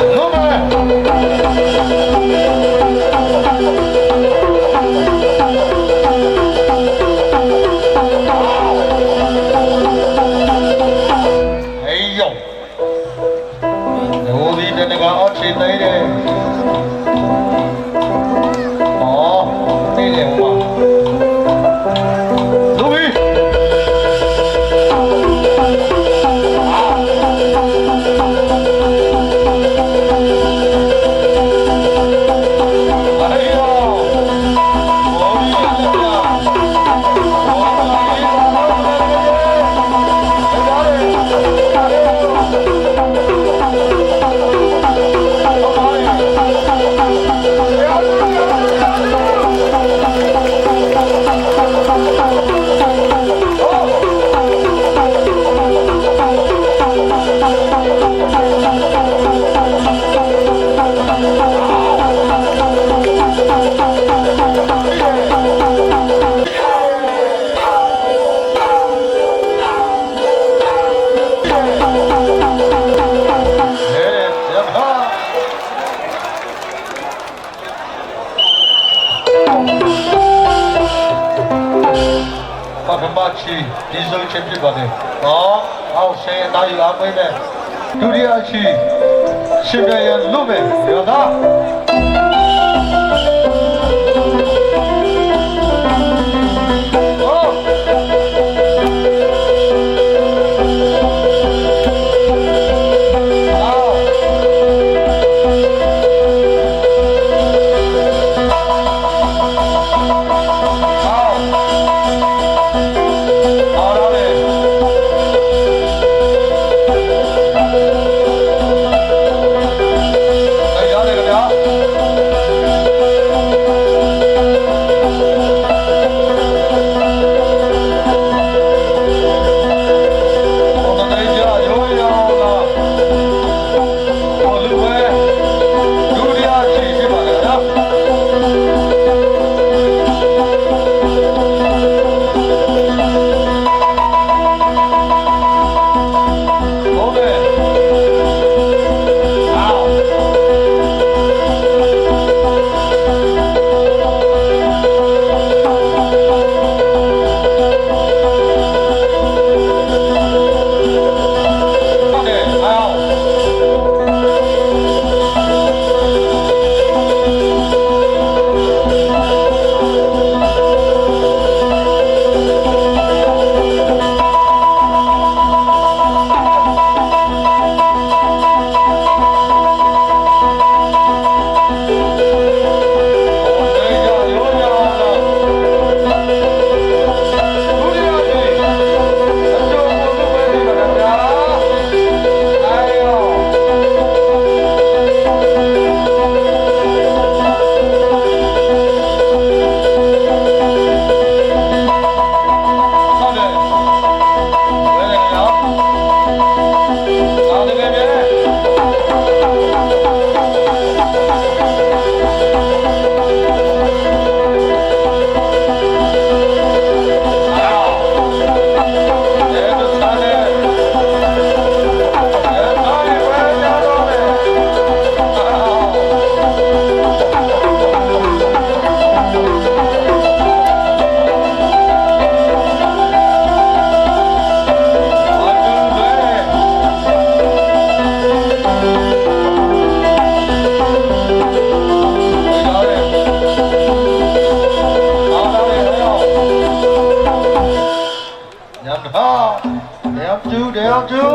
လုံး ချက်ဖြစ်ပါတယ်။ဟောအောက်ဆယ်နာရီအားပေးမယ်။ဒုတိယချီရှင်ပြရလွတ်မယ်။ရောသား။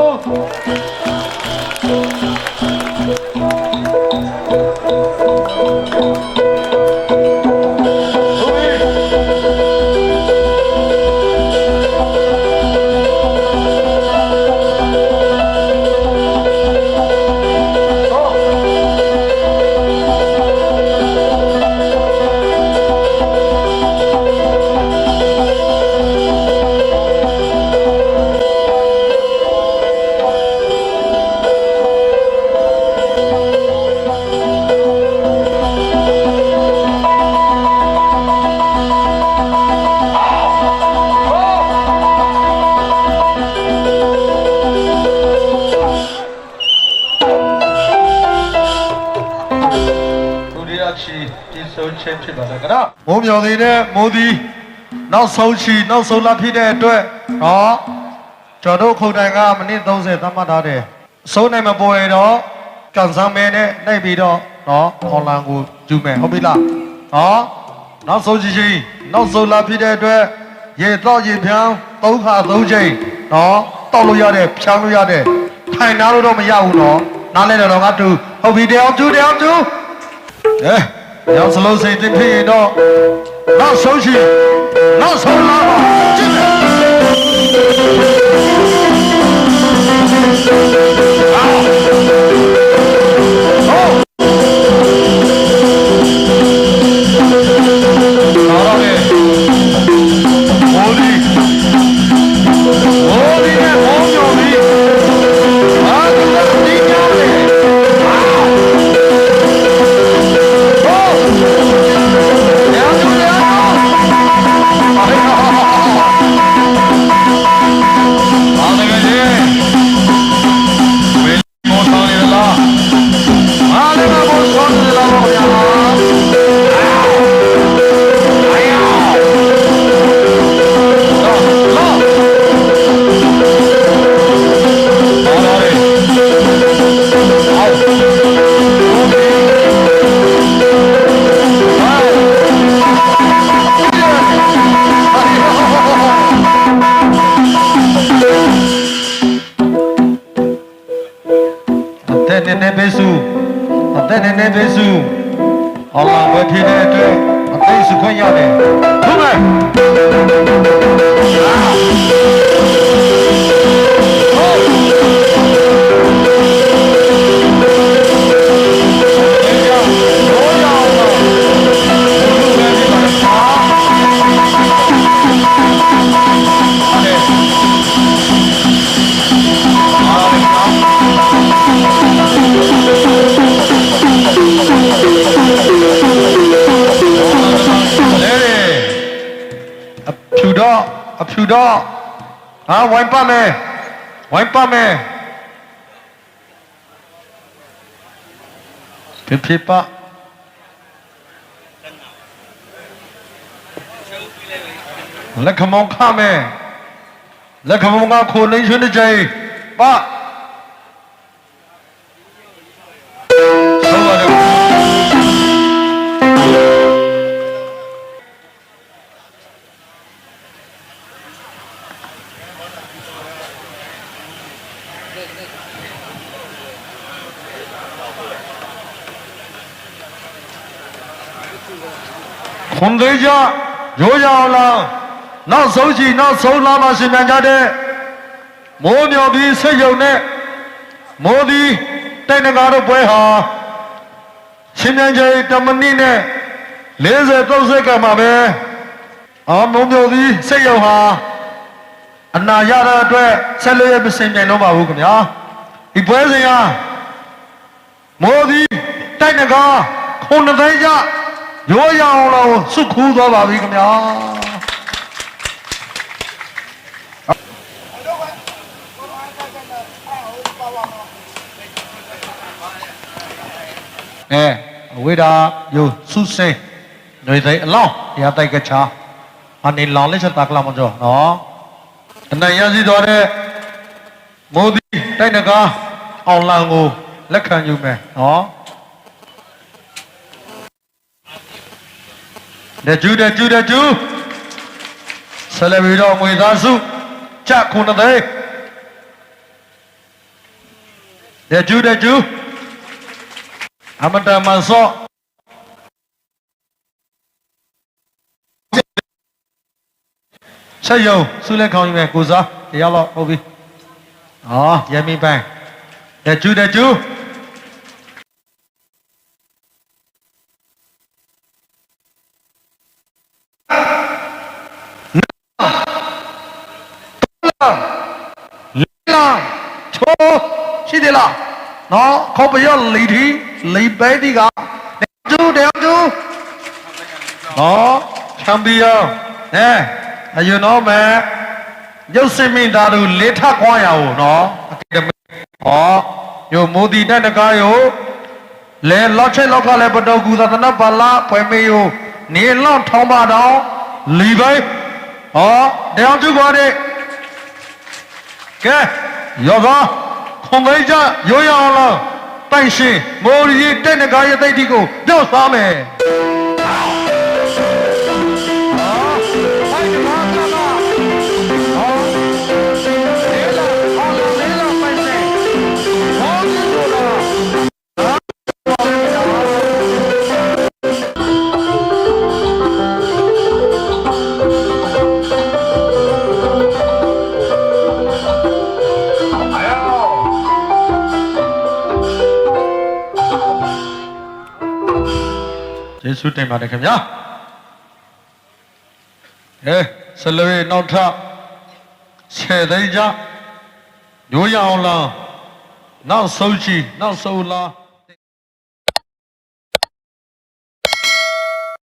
တ ဆုံးချင်းဖြစ်ပါတယ်ခင်ဗျမိုးမြော်သေးတဲ့မိုးသည်နောက်ဆုံးချီနောက်ဆုံးလာဖြစ်တဲ့အတွက်ဟောကျွန်တော်တို့ခုံတိုင်ကမိနစ်30သတ်မှတ်ထားတယ်အဆုံးနိုင်မပေါ်ရတော့ကန်ဆန်းမဲနဲ့နှိပ်ပြီးတော့နော်အွန်လိုင်းကိုယူမယ်ဟုတ်ပြီလားဟောနောက်ဆုံးချီချီနောက်ဆုံးလာဖြစ်တဲ့အတွက်ရေတော့ရေဖြန်းသုံးခါသုံးချိန်နော်တောက်လို့ရတယ်ဖြန်းလို့ရတယ်ထိုင်နာလို့တော့မရဘူးနော်နားလဲတော့ငါတူဟုတ်ပြီတရားတူတရားတူ နောက်စလုံးစိတ်တဖြစ်ရင်တော့နောက်ဆုံးရှိနောက်ဆုံးလာပါ ဖြူတော့ဟာဝိုင်းပတ်မယ်ဝိုင်းပတ်မယ်ဖြစ်ဖြစ်ပါလက်ခမောင်ခမယ်လက်ခမောင်ကခိုနေရွှေနေကြိပါ ခွန်သေးကြရိုးရအောင်လားနောက်ဆုံးချီနောက်ဆုံးလာမှရှင်ပြန်ကြတဲ့မိုးမြော်ပြီးဆိတ်ယုံနဲ့မိုးသည်တိုက်နဂါတို့ပွဲဟာရှင်ပြန်ကြတမနစ်နဲ့40 30ကမှာပဲအာမိုးမြော်သည်ဆိတ်ယုံဟာအနာရတဲ့အတွက်ဆက်လက်ရမစင်ပြန်တော့ပါဘူးခင်ဗျာဒီပွဲစဉ်ဟာမိုးသည်တိုက်နဂါခုနှစ်သိန်းကြ ရိုးရအောင်လို့စုခူးသွားပါပြီခင်ဗျာအဲအဝိဒါယိုဆုစင်ຫນွေသိအလောင်းရတိုက်ကချာအနေလောင်းလက်ချက်တာကလာမကျော်နော်အနိုင်ရစီတော်တဲ့မိုးဒီတိုက်နကားအောင်လန်ကိုလက်ခံယူမယ်နော် တဲ့ကျူတဲ့ကျူတဲ့ကျူဆယ်လဘီတော့ငွေသားစုချက်ခုနှစ်သိန်းတဲ့ကျူးတဲ့ကျူးအမတမန်စော့ဆက်ယုံဆုလက်ခေါင်းကြီးပဲကိုစားတရားတော့ဟုတ်ပြီဟောရမီပိုင်းတဲ့ကျူးတဲ့ကျူး လာချိုးရှိတယ်လား နော်ခေါ်ပရလီတီလီပဲဒီကကျူတယ်ကျူနော်ချန်ပီယံအဲအယူနော်မဲရုပ်စင်မင်းသားတို့လေးထခွာရအောင်နော်အကယ်ဒမီဟောယိုမိုဒီတက်တကားယိုလဲလောက်ချက်လောက်ကလည်းပတော်ကူသာတနပါလာဖွဲမေယိုနေလောက်ထောင်းပါတော့လီပဲဟောတရားကျူပါတဲ့ကဲယောဂခွန်မိတ်ကြရိုးရအောင်လား တိုင်ရှင်မိုးရီတက်နဂါရဲ့တိတ်တီကိုပြောက်သားမယ် ဇူးတင်ပါတယ်ခင်ဗျာဟဲဆလွေနောက်ထပ်ဆယ်သိန်းကြရိုးရအောင်လားနောက်ဆုံးချီနောက်ဆုံးလား